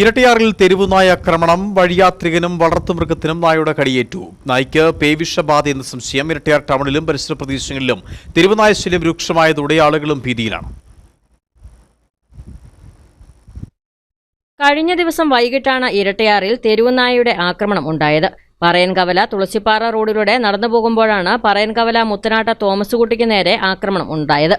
ഇരട്ടിയാറിൽ തെരുവുനായ ആക്രമണം വഴിയാത്രികനും വളർത്തുമൃഗത്തിനും നായയുടെ കടിയേറ്റു. നായ്ക്ക് പേവിഷബാധ എന്ന സംശയം ഇരട്ടിയാർ ടൗണിലും പരിസര പ്രദേശങ്ങളിലും. തെരുവുനായ ശല്യം രൂക്ഷമായതോടെ ആളുകളും ഭീതിയിലാണ്. കഴിഞ്ഞ ദിവസം വൈകിട്ടാണ് ഇരട്ടയാറിൽ തെരുവുനായയുടെ ആക്രമണം ഉണ്ടായത്. പറയൻകവല തുളസിപ്പാറ റോഡിലൂടെ നടന്നു പോകുമ്പോഴാണ് പറയൻകവല മുത്തനാട്ട തോമസുകുട്ടിക്ക് നേരെ ആക്രമണം ഉണ്ടായത്.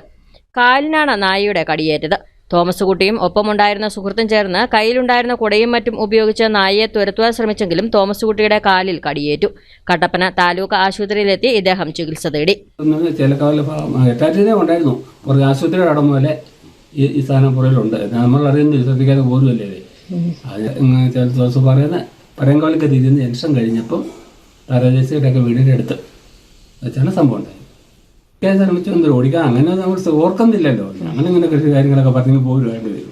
കാലിനാണ് നായയുടെ കടിയേറ്റത്. തോമസുകുട്ടിയും ഒപ്പമുണ്ടായിരുന്ന സുഹൃത്തും ചേർന്ന് കയ്യിലുണ്ടായിരുന്ന കുടയും മറ്റും ഉപയോഗിച്ച് നായയെ തുരത്തുവാൻ ശ്രമിച്ചെങ്കിലും തോമസുകുട്ടിയുടെ കാലിൽ കടിയേറ്റു. കട്ടപ്പന താലൂക്ക് ആശുപത്രിയിലെത്തി ഇദ്ദേഹം ചികിത്സ തേടി. ഉണ്ടായിരുന്നു. മുതലേ ഈ സ്ഥാനം പുറയിലുണ്ട് നമ്മൾ ശ്രദ്ധിക്കാതെ പോരുമല്ലേ. ചില ദിവസം പറയുന്ന പറയങ്കാലൊക്കെ തിരിയുന്ന ജംഗ്ഷൻ കഴിഞ്ഞപ്പം താരാജേസിയുടെ ഒക്കെ വീടിന്റെ അടുത്ത്. വെച്ചാണ് സംഭവം ഉണ്ടായത് കേസ് ശ്രമിച്ചു ഒന്ന് ഓടിക്കാൻ അങ്ങനെ നമ്മൾ ഓർക്കുന്നില്ലല്ലോ. അങ്ങനെ ഇങ്ങനെ കൃഷി കാര്യങ്ങളൊക്കെ പറഞ്ഞു പോരുമായിട്ട് വരും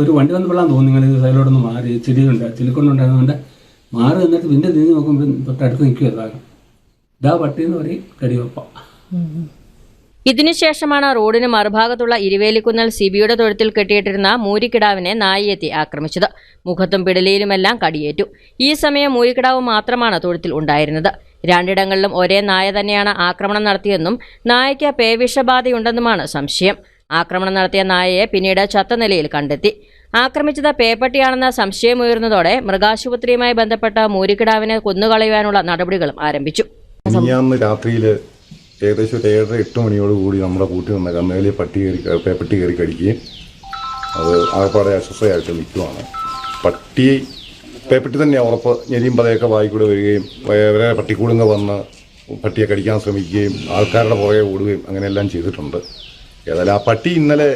ഒരു വണ്ടി വന്നപ്പോഴാണ് തോന്നി നിങ്ങൾ സൈഡിലോട്ടൊന്ന് മാറി ചിരിയുണ്ട് ചിലിക്കൊണ്ടുണ്ടായതുകൊണ്ട് മാറി നിന്നിട്ട് പിന്നെ തിരിഞ്ഞ് നോക്കുമ്പോൾ തൊട്ടടുത്ത് നിൽക്കുക ഇതാ പട്ടി എന്ന് പറയും കടിവപ്പ. ഇതിനുശേഷമാണ് റോഡിന് മറുഭാഗത്തുള്ള ഇരുവേലിക്കുന്നൽ സിബിയുടെ തൊഴുത്തിൽ കെട്ടിയിട്ടിരുന്ന മൂരിക്കിടാവിനെ നായയെത്തി ആക്രമിച്ചത്. മുഖത്തും പിടലിയിലുമെല്ലാം കടിയേറ്റു. ഈ സമയം മൂരിക്കിടാവ് മാത്രമാണ് തൊഴുത്തിൽ ഉണ്ടായിരുന്നത്. രണ്ടിടങ്ങളിലും ഒരേ നായ തന്നെയാണ് ആക്രമണം നടത്തിയെന്നും നായയ്ക്ക് പേവിഷബാധയുണ്ടെന്നുമാണ് സംശയം. ആക്രമണം നടത്തിയ നായയെ പിന്നീട് ചത്ത നിലയിൽ കണ്ടെത്തി. ആക്രമിച്ചത് പേപ്പട്ടിയാണെന്ന സംശയമുയർന്നതോടെ മൃഗാശുപത്രിയുമായി ബന്ധപ്പെട്ട മൂരിക്കിടാവിനെ കൊന്നുകളയുവാനുള്ള നടപടികളും ആരംഭിച്ചു. രാത്രിയിൽ ഏകദേശം ഒരു ഏഴര എട്ട് മണിയോട് കൂടി നമ്മുടെ കൂട്ടി വന്ന കന്നുകാലി പട്ടി കയറി പേപ്പട്ടി കയറി കടിക്കുകയും അത് ആകപ്പാടെ അസ്വസ്ഥയായിട്ട് നിൽക്കുവാണ്. പട്ടി പേപ്പട്ടി തന്നെ ഉറപ്പ്. ഞെരിയും പതയൊക്കെ വായിക്കൂടെ വരികയും വേറെ പട്ടിക്കൂടുങ്ങ വന്ന് പട്ടിയെ കടിക്കാൻ ശ്രമിക്കുകയും ആൾക്കാരുടെ പുറകെ ഓടുകയും അങ്ങനെയെല്ലാം ചെയ്തിട്ടുണ്ട്. ഏതായാലും ആ പട്ടി ഇന്നലെ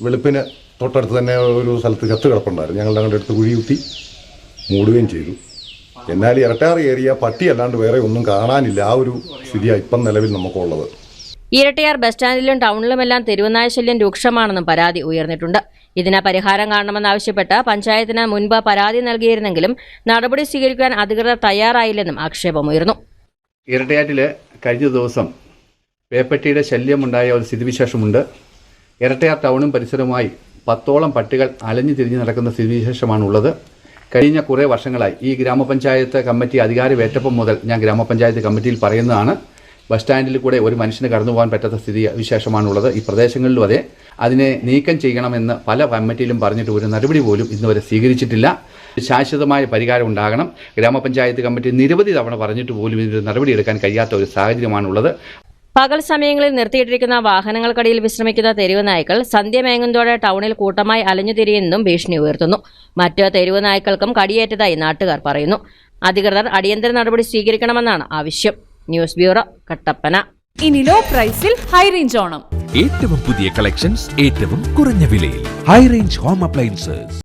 വെളുപ്പിന് തൊട്ടടുത്ത് തന്നെ ഒരു സ്ഥലത്ത് കത്ത് കിടപ്പുണ്ടായിരുന്നു. ഞങ്ങളുടെ അങ്ങോട്ട് അടുത്ത് കുഴി കുത്തി മൂടുകയും ചെയ്തു. എന്നാൽ ഇരട്ടാർ ഏരിയ പട്ടി അല്ലാണ്ട് വേറെ ഒന്നും കാണാനില്ല. ആ ഒരു സ്ഥിതിയാണ് ഇപ്പം നിലവിൽ നമുക്കുള്ളത്. ഇരട്ടയാർ ബസ് സ്റ്റാൻഡിലും ടൗണിലുമെല്ലാം തെരുവനായ ശല്യം രൂക്ഷമാണെന്നും പരാതി ഉയർന്നിട്ടുണ്ട്. ഇതിന് പരിഹാരം കാണണമെന്നാവശ്യപ്പെട്ട് പഞ്ചായത്തിന് മുൻപ് പരാതി നൽകിയിരുന്നെങ്കിലും നടപടി സ്വീകരിക്കാൻ അധികൃതർ തയ്യാറായില്ലെന്നും ആക്ഷേപമുയർന്നു. ഇരട്ടയാറ്റിൽ കഴിഞ്ഞ ദിവസം പേപ്പട്ടിയുടെ ശല്യമുണ്ടായ ഒരു സ്ഥിതിവിശേഷമുണ്ട്. ഇരട്ടയാർ ടൗണും പരിസരവുമായി പത്തോളം പട്ടികൾ അലഞ്ഞു തിരിഞ്ഞു നടക്കുന്ന സ്ഥിതിവിശേഷമാണുള്ളത്. കഴിഞ്ഞ കുറേ വർഷങ്ങളായി ഈ ഗ്രാമപഞ്ചായത്ത് കമ്മിറ്റി അധികാരമേറ്റപ്പം മുതൽ ഞാൻ ഗ്രാമപഞ്ചായത്ത് കമ്മിറ്റിയിൽ പറയുന്നതാണ്. ബസ് സ്റ്റാൻഡിൽ കൂടെ ഒരു മനുഷ്യന് കടന്നു പോകാൻ പറ്റാത്ത സ്ഥിതി വിശേഷമാണുള്ളത്. ഈ പ്രദേശങ്ങളിലും അതെ. അതിനെ നീക്കം ചെയ്യണമെന്ന് പല കമ്മിറ്റിയിലും പറഞ്ഞിട്ട് ഒരു നടപടി പോലും ഇന്നുവരെ സ്വീകരിച്ചിട്ടില്ല. ശാശ്വതമായ പരിഹാരം ഉണ്ടാകണം. ഗ്രാമപഞ്ചായത്ത് കമ്മിറ്റി നിരവധി തവണ പറഞ്ഞിട്ട് പോലും ഇതിനൊരു നടപടിയെടുക്കാൻ കഴിയാത്ത ഒരു സാഹചര്യമാണുള്ളത്. പകൽ സമയങ്ങളിൽ നിർത്തിയിട്ടിരിക്കുന്ന വാഹനങ്ങൾക്കടിയിൽ വിശ്രമിക്കുന്ന തെരുവ് നായ്ക്കൾ സന്ധ്യമേങ്ങുന്നതോടെ ടൗണിൽ കൂട്ടമായി അലഞ്ഞുതിരിയെന്നും ഭീഷണി ഉയർത്തുന്നു. മറ്റ് തെരുവ് നായ്ക്കൾക്കും കടിയേറ്റതായി നാട്ടുകാർ പറയുന്നു. അധികൃതർ അടിയന്തര നടപടി സ്വീകരിക്കണമെന്നാണ് ആവശ്യം. News bureau Kattappana. ഇനി ലോ പ്രൈസിൽ ഹൈ റേഞ്ച് ഓണം. ഏറ്റവും പുതിയ കളക്ഷൻസ് ഏറ്റവും കുറഞ്ഞ വിലയിൽ. High range home appliances